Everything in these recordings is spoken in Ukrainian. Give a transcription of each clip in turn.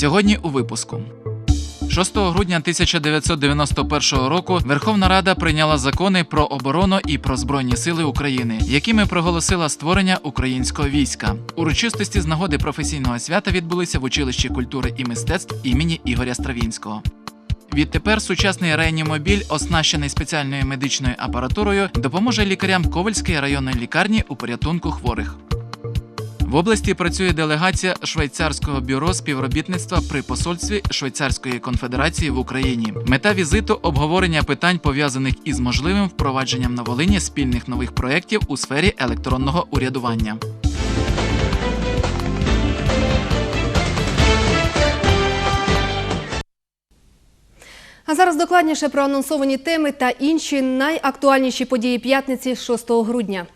Сьогодні у випуску. 6 грудня 1991 року Верховна Рада прийняла закони про оборону і про збройні сили України, якими проголосила створення українського війська. Урочистості з нагоди професійного свята відбулися в училищі культури і мистецтв імені Ігоря Стравінського. Відтепер сучасний реанімобіль, оснащений спеціальною медичною апаратурою, допоможе лікарям Ковальської районної лікарні у порятунку хворих. В області працює делегація швейцарського бюро співробітництва при посольстві Швейцарської конфедерації в Україні. Мета візиту обговорення питань пов'язаних із можливим впровадженням на Волині спільних нових проєктів у сфері електронного урядування. А зараз докладніше про анонсовані теми та інші найактуальніші події п'ятниці 6 грудня.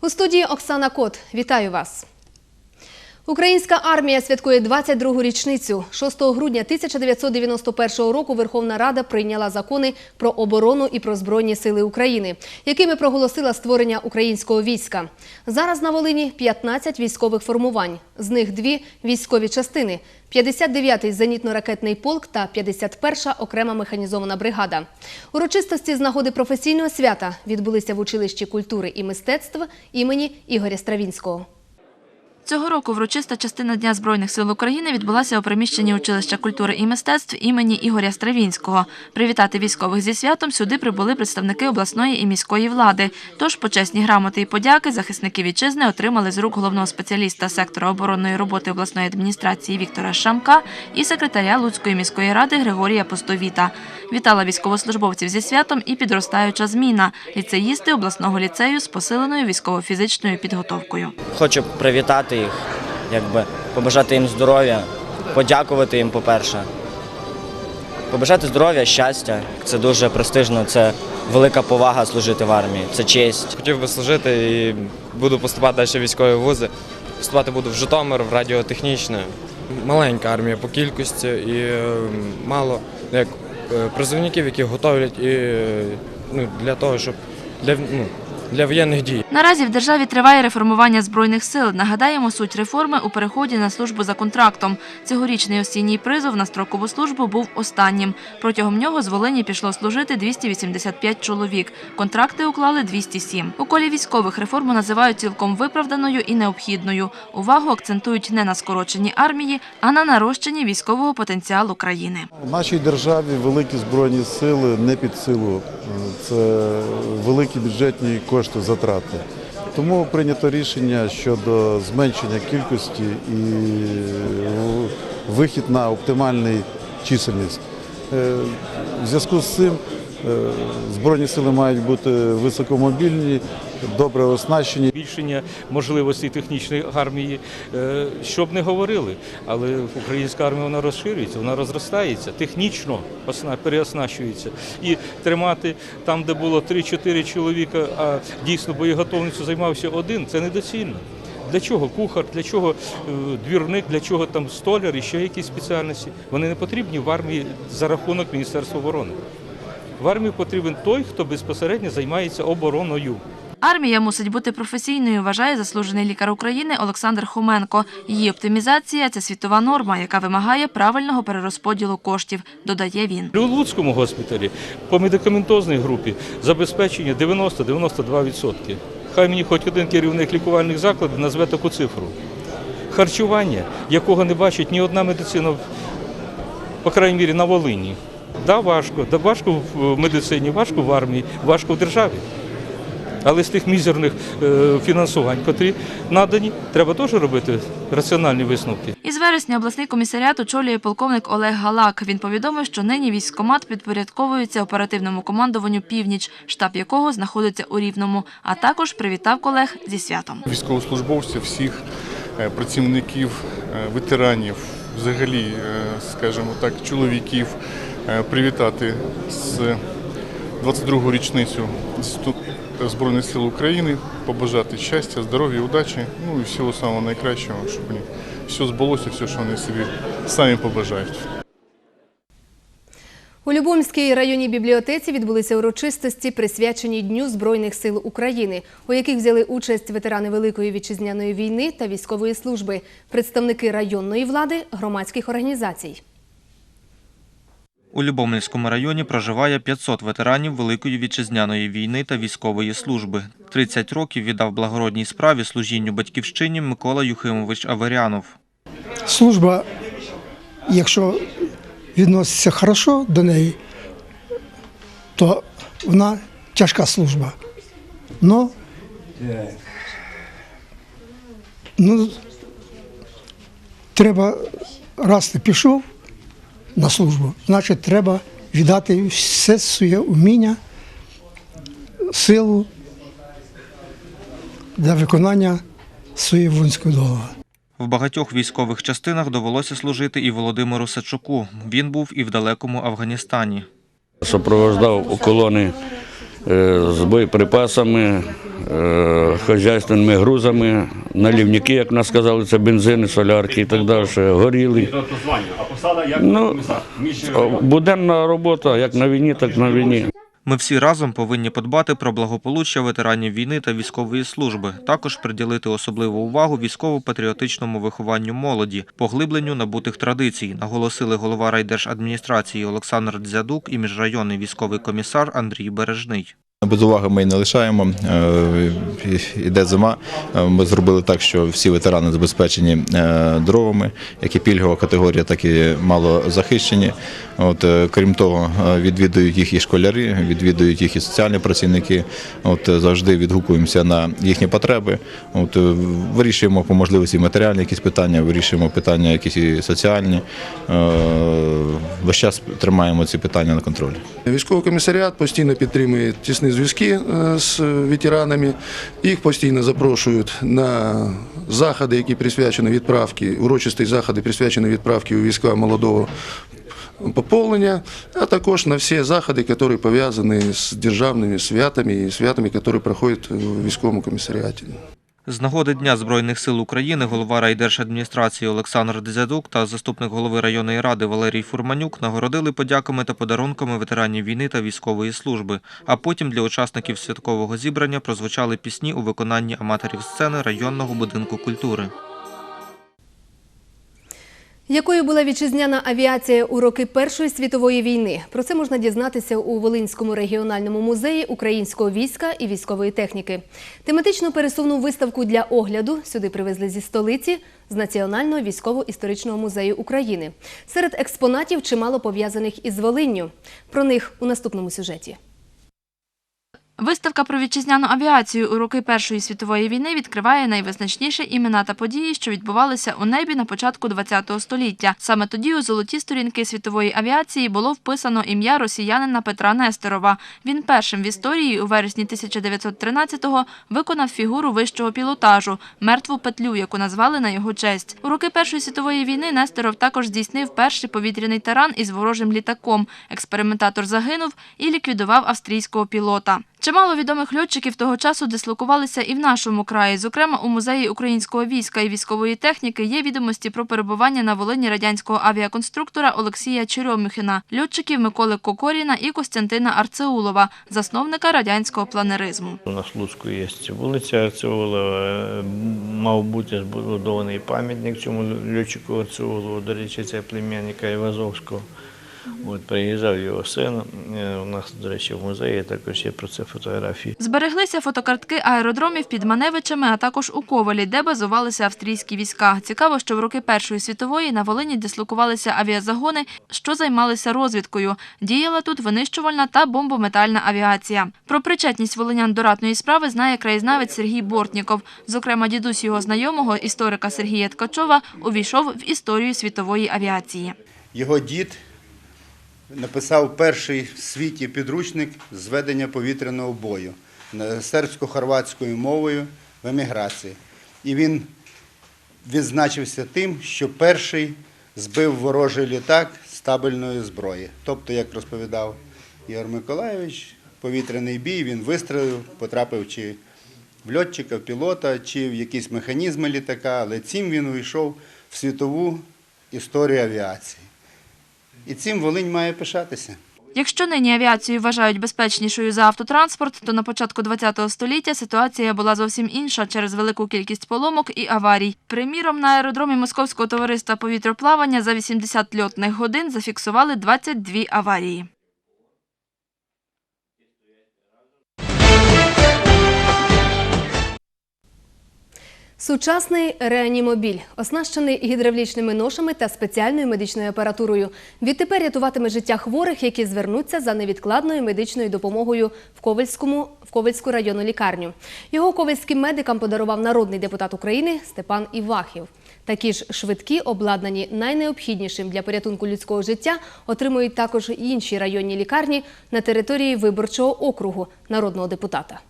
У студії Оксана Кот. Вітаю вас. Українська армія святкує 22-гу річницю. 6 грудня 1991 року Верховна Рада прийняла закони про оборону і про збройні сили України, якими проголосила створення українського війська. Зараз на Волині 15 військових формувань, з них дві військові частини: 59-й зенітно-ракетний полк та 51-ша окрема механізована бригада. Урочистості з нагоди професійного свята відбулися в училищі культури і мистецтв імені Ігоря Стравінського. Цього року врочиста частина Дня Збройних сил України відбулася у приміщенні училища культури і мистецтв імені Ігоря Стравінського. Привітати військових зі святом сюди прибули представники обласної і міської влади. Тож почесні грамоти і подяки захисники вітчизни отримали з рук головного спеціаліста сектора оборонної роботи обласної адміністрації Віктора Шамка і секретаря Луцької міської ради Григорія Постовіта. Вітала військовослужбовців зі святом і підростаюча зміна ліцеїсти обласного ліцею з посиленою військово-фізичною підготовкою. Хочу привітати їх, якби побажати їм здоров'я, подякувати їм, по-перше. Побажати здоров'я, щастя. Це дуже престижно, це велика повага служити в армії, це честь. Хотів би служити і буду поступати далі в військові вузи. Поступати буду в Житомир, в радіотехнічне. Маленька армія по кількості і е, мало як е, призовників, які готовлять е, ну, для того, щоб ну, для воєнних дій. Наразі в державі триває реформування збройних сил. Нагадаємо, суть реформи у переході на службу за контрактом. Цьогорічний осінній призов на строкову службу був останнім. Протягом нього з Волині пішло служити 285 чоловік. Контракти уклали 207. У колі військових реформу називають цілком виправданою і необхідною. Увагу акцентують не на скороченні армії, а на нарощенні військового потенціалу країни. У нашій державі великі збройні сили не під силу. Це великі бюджетні кошти затрати. Тому прийнято рішення щодо зменшення кількості і вихід на оптимальний чисельність. Е, В зв'язку з цим е, збройні сили мають бути високомобільні, добре оснащені. збільшення можливостей технічної армії, е, що б не говорили. Але українська армія вона розширюється, вона розростається, технічно переоснащується. І тримати там, де було 3-4 чоловіка, а дійсно боєготовністю займався один, це недоцільно. Для чого кухар, для чого е, двірник, для чого там столяр і ще якісь спеціальності? Вони не потрібні в армії за рахунок Міністерства оборони. В армії потрібен той, хто безпосередньо займається обороною. Армія мусить бути професійною, вважає заслужений лікар України Олександр Хоменко. Її оптимізація це світова норма, яка вимагає правильного перерозподілу коштів, додає він. У Луцькому госпіталі по медикаментозній групі забезпечення 90-92%. Хай мені хоч один керівник лікувальних закладів назве таку цифру. Харчування, якого не бачить ні одна медицина, по крайній мірі, на Волині. Да, важко, да, важко в медицині, важко в армії, важко в державі. Але з тих мізерних е, фінансувань, котрі надані, треба теж робити раціональні висновки. Із вересня обласний комісаріат очолює полковник Олег Галак. Він повідомив, що нині військкомат підпорядковується оперативному командуванню «Північ», штаб якого знаходиться у Рівному, а також привітав колег зі святом. військовослужбовців, всіх е, працівників, е, ветеранів, взагалі, скажімо так, чоловіків привітати з 22-гу річницю Збройних сил України, побажати щастя, здоров'я, удачі, ну і всього самого найкращого, щоб у все збулося, все, що вони собі самі побажають. У Любомській районній бібліотеці відбулися урочистості, присвячені Дню Збройних сил України, у яких взяли участь ветерани Великої вітчизняної війни та військової служби, представники районної влади, громадських організацій. У Любомльському районі проживає 500 ветеранів Великої вітчизняної війни та військової служби. 30 років віддав благородній справі служінню батьківщині Микола Юхимович Аверянов. служба, якщо відноситься хорошо до неї, то вона тяжка служба. Но, ну, треба, раз ти пішов на службу, значить треба віддати все своє уміння, силу для виконання своєї воїнської долги. В багатьох військових частинах довелося служити і Володимиру Сачуку. Він був і в далекому Афганістані. Супровождав колони з боєприпасами, е, хазяйственними грузами, налівники, як нас сказали, це бензини, солярки і так далі, горіли. Ну, буденна робота, як на війні, так на війні. Ми всі разом повинні подбати про благополуччя ветеранів війни та військової служби, також приділити особливу увагу військово-патріотичному вихованню молоді, поглибленню набутих традицій, наголосили голова райдержадміністрації Олександр Дзядук і міжрайонний військовий комісар Андрій Бережний. Без уваги ми не лишаємо. Е, Іде зима. Е, Ми зробили так, що всі ветерани забезпечені е, дровами, як і пільгова категорія, так і малозахищені. От, е, крім того, е, відвідують їх і школярі, відвідують їх і соціальні працівники. От, е, завжди відгукуємося на їхні потреби. От, е, вирішуємо по можливості матеріальні якісь питання, вирішуємо питання якісь і соціальні. Е, Весь час тримаємо ці питання на контролі. Військовий комісаріат постійно підтримує тісні зв'язки е, з ветеранами. Їх постійно запрошують на заходи, які присвячені відправки, урочисті заходи, присвячені відправки у війська молодого поповнення, а також на всі заходи, які пов'язані з державними святами і святами, які проходять у військовому комісаріаті. З нагоди Дня Збройних сил України голова райдержадміністрації Олександр Дзядук та заступник голови районної ради Валерій Фурманюк нагородили подяками та подарунками ветеранів війни та військової служби. А потім для учасників святкового зібрання прозвучали пісні у виконанні аматорів сцени районного будинку культури. Якою була вітчизняна авіація у роки Першої світової війни? Про це можна дізнатися у Волинському регіональному музеї українського війська і військової техніки. Тематичну пересувну виставку для огляду сюди привезли зі столиці з Національного військово-історичного музею України. Серед експонатів чимало пов'язаних із Волинню. Про них у наступному сюжеті. Виставка про вітчизняну авіацію у роки Першої світової війни відкриває найвизначніші імена та події, що відбувалися у небі на початку ХХ століття. Саме тоді у золоті сторінки світової авіації було вписано ім'я росіянина Петра Нестерова. Він першим в історії у вересні 1913-го виконав фігуру вищого пілотажу мертву петлю, яку назвали на його честь. У роки Першої світової війни Нестеров також здійснив перший повітряний таран із ворожим літаком. Експериментатор загинув і ліквідував австрійського пілота. Чимало відомих льотчиків того часу дислокувалися і в нашому краї. Зокрема, у музеї українського війська і військової техніки є відомості про перебування на Волині радянського авіаконструктора Олексія Черемюхіна, льотчиків Миколи Кокоріна і Костянтина Арцеулова, засновника радянського планеризму. У нас в є вулиця Арцеулова, мав бути збудований пам'ятник цьому льотчику Арцеулову, до речі, це племянника Івазовського. От, приїжджав його син. Е, У нас, до речі, в музеї також є про це фотографії. Збереглися фотокартки аеродромів під Маневичами, а також у Ковалі, де базувалися австрійські війська. Цікаво, що в роки Першої світової на Волині дислокувалися авіазагони, що займалися розвідкою. Діяла тут винищувальна та бомбометальна авіація. Про причетність волинян до ратної справи знає краєзнавець Сергій Бортніков. Зокрема, дідусь його знайомого, історика Сергія Ткачова, увійшов в історію світової авіації. Його дід написав перший в світі підручник з ведення повітряного бою сербсько-хорватською мовою в еміграції. І він відзначився тим, що перший збив ворожий літак з табельної зброї. Тобто, як розповідав Ігор Миколайович, повітряний бій він вистрелив, потрапив чи в льотчика, в пілота, чи в якісь механізми літака, але цим він увійшов в світову історію авіації. І цим Волинь має пишатися. Якщо нині авіацію вважають безпечнішою за автотранспорт, то на початку ХХ століття ситуація була зовсім інша через велику кількість поломок і аварій. Приміром, на аеродромі Московського товариства повітроплавання за 80 льотних годин зафіксували 22 аварії. Сучасний реанімобіль, оснащений гідравлічними ношами та спеціальною медичною апаратурою. Відтепер рятуватиме життя хворих, які звернуться за невідкладною медичною допомогою в Ковельському в Ковельську районну лікарню. Його ковельським медикам подарував народний депутат України Степан Івахів. Такі ж швидкі, обладнані найнеобхіднішим для порятунку людського життя, отримують також інші районні лікарні на території виборчого округу народного депутата.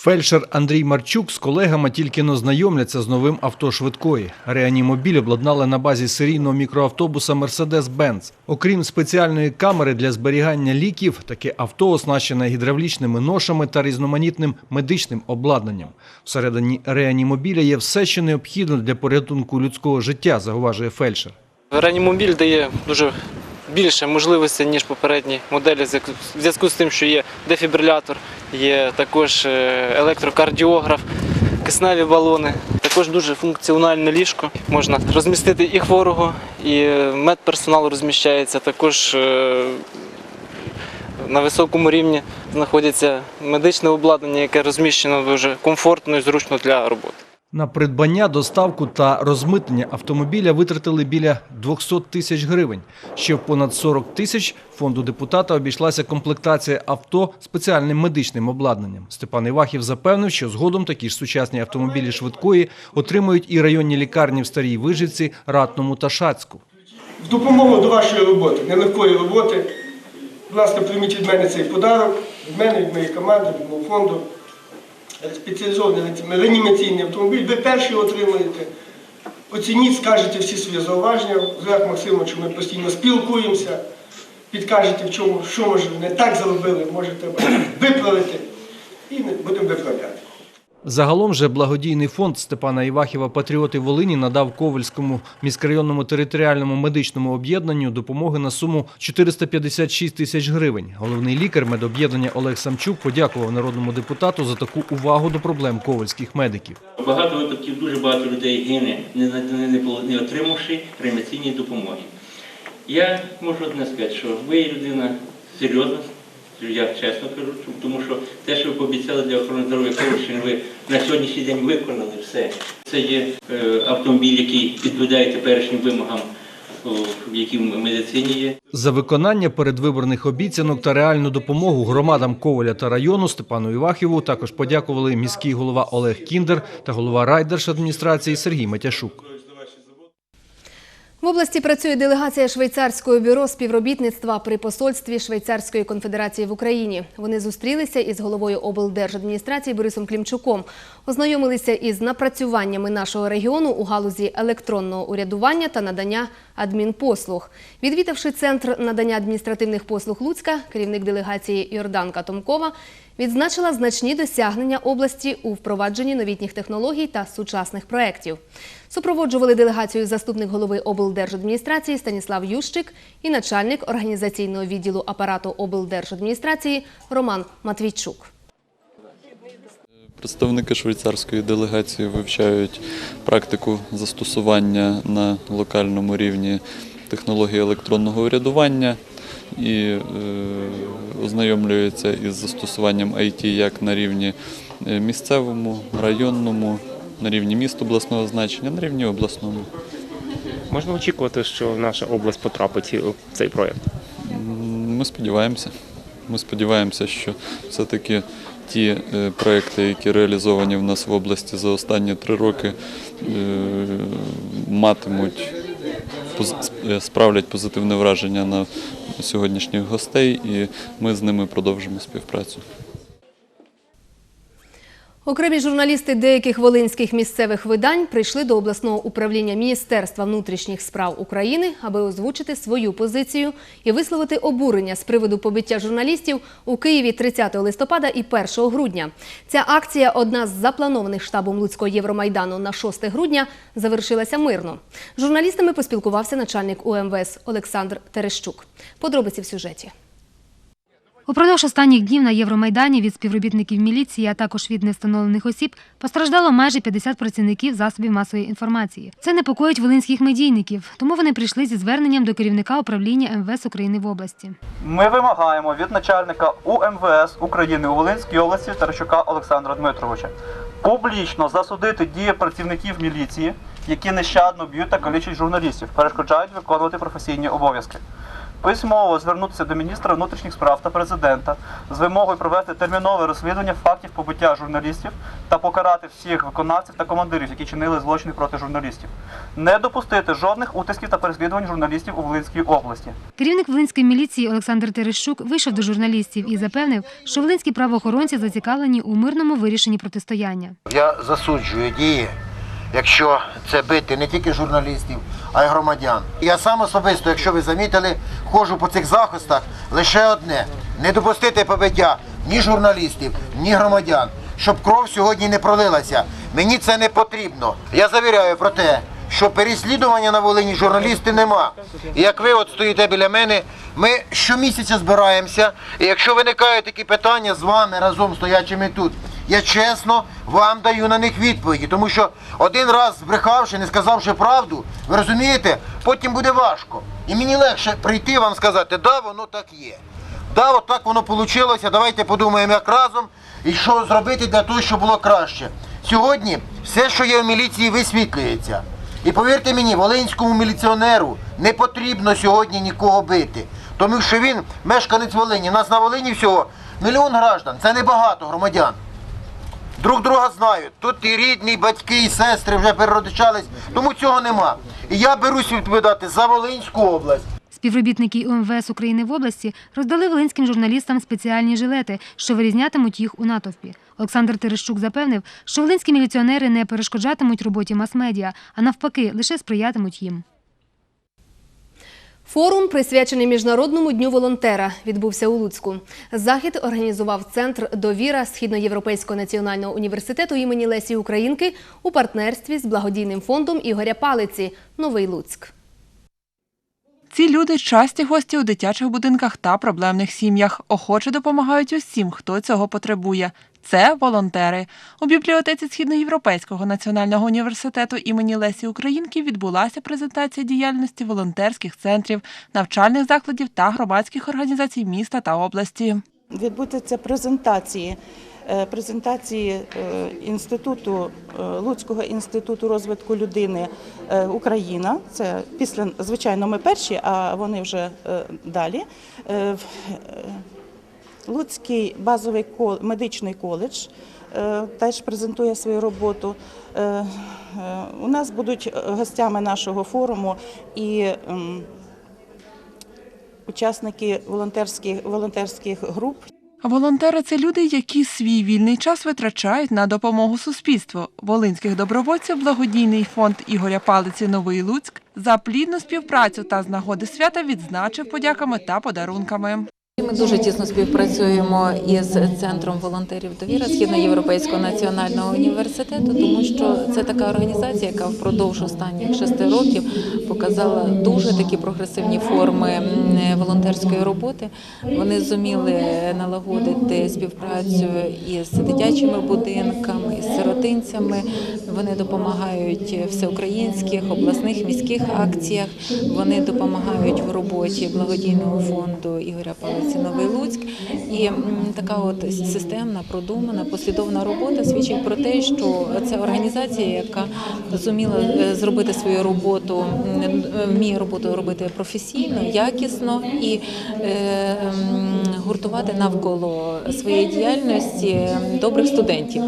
Фельдшер Андрій Марчук з колегами тільки но знайомляться з новим авто швидкої. Реанімобіль обладнали на базі серійного мікроавтобуса Mercedes-Benz. Окрім спеціальної камери для зберігання ліків, таке авто оснащене гідравлічними ношами та різноманітним медичним обладнанням. Всередині реанімобіля є все, що необхідно для порятунку людського життя, зауважує фельдшер. Реанімобіль дає дуже більше можливостей, ніж попередні моделі, в зв'язку з тим, що є дефібрилятор, є також е, електрокардіограф, кисневі балони, також дуже функціональне ліжко. Можна розмістити і хворого, і е, медперсонал розміщається. Також е, на високому рівні знаходиться медичне обладнання, яке розміщено дуже комфортно і зручно для роботи. На придбання, доставку та розмитнення автомобіля витратили біля 200 тисяч гривень. Ще в понад 40 тисяч фонду депутата обійшлася комплектація авто спеціальним медичним обладнанням. Степан Івахів запевнив, що згодом такі ж сучасні автомобілі швидкої отримають і районні лікарні в Старій Вижиці, Ратному та Шацьку. В допомогу до вашої роботи, нелегкої роботи. Ласка, прийміть від мене цей подарок, від мене, від моєї команди, від мого фонду. Спеціалізований реанімаційний автомобіль, ви перші отримаєте. Оцініть, скажете всі свої зауваження. З Максимовичу, ми постійно спілкуємося, підкажете, в чому, що може не так зробили, може треба виправити. І будемо виправляти. Загалом же благодійний фонд Степана Івахіва Патріоти Волині надав Ковельському міськрайонному територіальному медичному об'єднанню допомоги на суму 456 тисяч гривень. Головний лікар медоб'єднання Олег Самчук подякував народному депутату за таку увагу до проблем ковальських медиків. Багато випадків дуже багато людей гине, не отримавши реанімаційної допомоги. Я можу одне сказати, що ви людина серйозна, я чесно кажу, тому що те, що ви пообіцяли для охорони здоров'я Ковальщини, ви на сьогоднішній день виконали все. Це є е, автомобіль, який відповідає теперішнім вимогам, в якій медицині є. За виконання передвиборних обіцянок та реальну допомогу громадам Коваля та району Степану Івахіву також подякували міський голова Олег Кіндер та голова райдержадміністрації Сергій Матяшук. В області працює делегація швейцарського бюро співробітництва при посольстві Швейцарської конфедерації в Україні. Вони зустрілися із головою облдержадміністрації Борисом Клімчуком, ознайомилися із напрацюваннями нашого регіону у галузі електронного урядування та надання адмінпослуг. Відвідавши центр надання адміністративних послуг Луцька, керівник делегації Йорданка Томкова відзначила значні досягнення області у впровадженні новітніх технологій та сучасних проєктів. Супроводжували делегацію заступник голови облдержадміністрації Станіслав Ющик і начальник організаційного відділу апарату облдержадміністрації Роман Матвійчук. Представники швейцарської делегації вивчають практику застосування на локальному рівні технології електронного урядування і е, ознайомлюються із застосуванням IT як на рівні е, місцевому, районному, на рівні міст обласного значення, на рівні обласному. Можна очікувати, що наша область потрапить в цей проєкт? Ми сподіваємося. Ми сподіваємося, що все-таки ті е, проекти, які реалізовані в нас в області за останні три роки, матимуть справлять позитивне враження на сьогоднішніх гостей, і ми з ними продовжимо співпрацю. Окремі журналісти деяких волинських місцевих видань прийшли до обласного управління Міністерства внутрішніх справ України, аби озвучити свою позицію і висловити обурення з приводу побиття журналістів у Києві 30 листопада і 1 грудня. Ця акція, одна з запланованих штабом Луцького Євромайдану на 6 грудня, завершилася мирно. Журналістами поспілкувався начальник УМВС Олександр Терещук. Подробиці в сюжеті. Упродовж останніх днів на Євромайдані від співробітників міліції, а також від невстановлених осіб постраждало майже 50 працівників засобів масової інформації. Це непокоїть волинських медійників, тому вони прийшли зі зверненням до керівника управління МВС України в області. Ми вимагаємо від начальника УМВС України у Волинській області Таращука Олександра Дмитровича публічно засудити дії працівників міліції, які нещадно б'ють та калічать журналістів, перешкоджають виконувати професійні обов'язки. Письмово звернутися до міністра внутрішніх справ та президента з вимогою провести термінове розслідування фактів побиття журналістів та покарати всіх виконавців та командирів, які чинили злочини проти журналістів, не допустити жодних утисків та переслідувань журналістів у Волинській області. Керівник Волинської міліції Олександр Терещук вийшов до журналістів і запевнив, що волинські правоохоронці зацікавлені у мирному вирішенні протистояння. Я засуджую дії, якщо це бити не тільки журналістів, а й громадян. Я сам особисто, якщо ви замітили, ходжу по цих захистах лише одне: не допустити побиття ні журналістів, ні громадян, щоб кров сьогодні не пролилася. Мені це не потрібно. Я завіряю про те, що переслідування на Волині журналістів нема. І як ви от стоїте біля мене, ми щомісяця збираємося. І якщо виникають такі питання з вами разом стоячими тут, я чесно вам даю на них відповіді, тому що один раз збрехавши, не сказавши правду, ви розумієте, потім буде важко. І мені легше прийти вам сказати, да, воно так є. Да, от так воно вийшло, давайте подумаємо як разом і що зробити для того, щоб було краще. Сьогодні все, що є в міліції, висвітлюється. І повірте мені, волинському міліціонеру не потрібно сьогодні нікого бити. Тому що він мешканець Волині. У нас на Волині всього мільйон граждан, це небагато громадян. Друг друга знають. Тут і рідні, і батьки, і сестри вже переродичались, тому цього нема. І я берусь відповідати за Волинську область. Співробітники УМВС України в області роздали волинським журналістам спеціальні жилети, що вирізнятимуть їх у натовпі. Олександр Терещук запевнив, що волинські міліціонери не перешкоджатимуть роботі мас-медіа, а навпаки, лише сприятимуть їм. Форум, присвячений Міжнародному дню волонтера, відбувся у Луцьку. Захід організував Центр Довіра Східноєвропейського національного університету імені Лесі Українки у партнерстві з благодійним фондом Ігоря Палиці Новий Луцьк. Ці люди часті гості у дитячих будинках та проблемних сім'ях. Охоче допомагають усім, хто цього потребує. Це волонтери. У бібліотеці Східноєвропейського національного університету імені Лесі Українки відбулася презентація діяльності волонтерських центрів, навчальних закладів та громадських організацій міста та області. Відбудеться презентації. е, Презентації е, інституту е, Луцького інституту розвитку людини Україна. Це після звичайно ми перші, а вони вже далі. Луцький базовий медичний коледж е, теж презентує свою роботу. Е, е, У нас будуть гостями нашого форуму і учасники волонтерських волонтерських груп. Волонтери це люди, які свій вільний час витрачають на допомогу суспільству. Волинських добровольців благодійний фонд Ігоря Палиці Новий Луцьк за плідну співпрацю та з нагоди свята відзначив подяками та подарунками. Ми дуже тісно співпрацюємо із центром волонтерів довіра Східноєвропейського національного університету, тому що це така організація, яка впродовж останніх шести років показала дуже такі прогресивні форми волонтерської роботи. Вони зуміли налагодити співпрацю із дитячими будинками, із сиротинцями. Вони допомагають всеукраїнських обласних міських акціях. Вони допомагають в роботі благодійного фонду Ігоря Палиці Новий Луцьк. І така от системна, продумана, послідовна робота свідчить про те, що це організація, яка зуміла е, зробити свою роботу, е, вміє роботу робити професійно, якісно і е, м, гуртувати навколо своєї діяльності добрих студентів.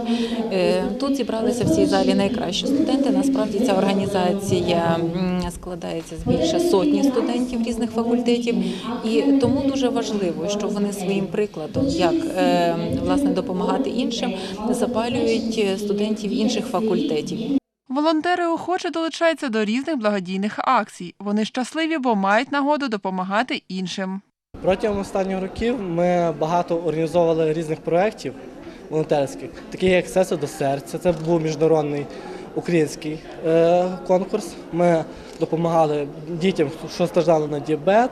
Е, Тут зібралися в цій залі найкращі студенти. Насправді ця організація складається з більше сотні студентів різних факультетів, і тому дуже важливо важливо, що вони своїм прикладом, як е, власне допомагати іншим, запалюють студентів інших факультетів. Волонтери охоче долучаються до різних благодійних акцій. Вони щасливі, бо мають нагоду допомагати іншим. Протягом останніх років ми багато організовували різних проєктів волонтерських, таких як «Серце до серця. Це був міжнародний український е, конкурс. Ми допомагали дітям, що страждали на діабет,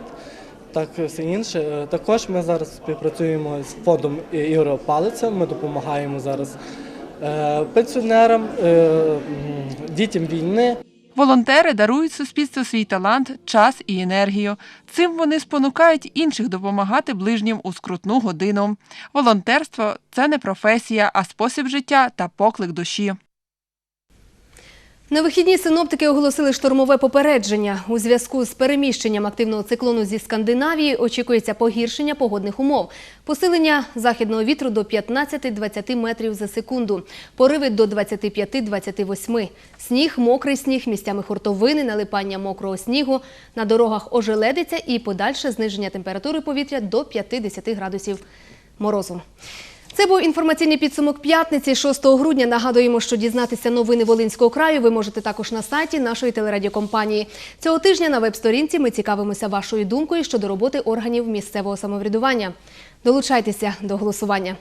так все інше. Е, Також ми зараз співпрацюємо з фондом Ігоря Палиця. Ми допомагаємо зараз е, пенсіонерам, дітям війни. Волонтери дарують суспільству свій талант, час і енергію. Цим вони спонукають інших допомагати ближнім у скрутну годину. Волонтерство це не професія, а спосіб життя та поклик душі. На вихідні синоптики оголосили штормове попередження. У зв'язку з переміщенням активного циклону зі Скандинавії очікується погіршення погодних умов. Посилення західного вітру до 15-20 метрів за секунду. Пориви до 25-28. Сніг, мокрий сніг, місцями хуртовини, налипання мокрого снігу. На дорогах ожеледиться і подальше зниження температури повітря до 5-10 градусів морозу. Це був інформаційний підсумок п'ятниці 6 грудня. Нагадуємо, що дізнатися новини Волинського краю ви можете також на сайті нашої телерадіокомпанії. Цього тижня на веб-сторінці ми цікавимося вашою думкою щодо роботи органів місцевого самоврядування. Долучайтеся до голосування.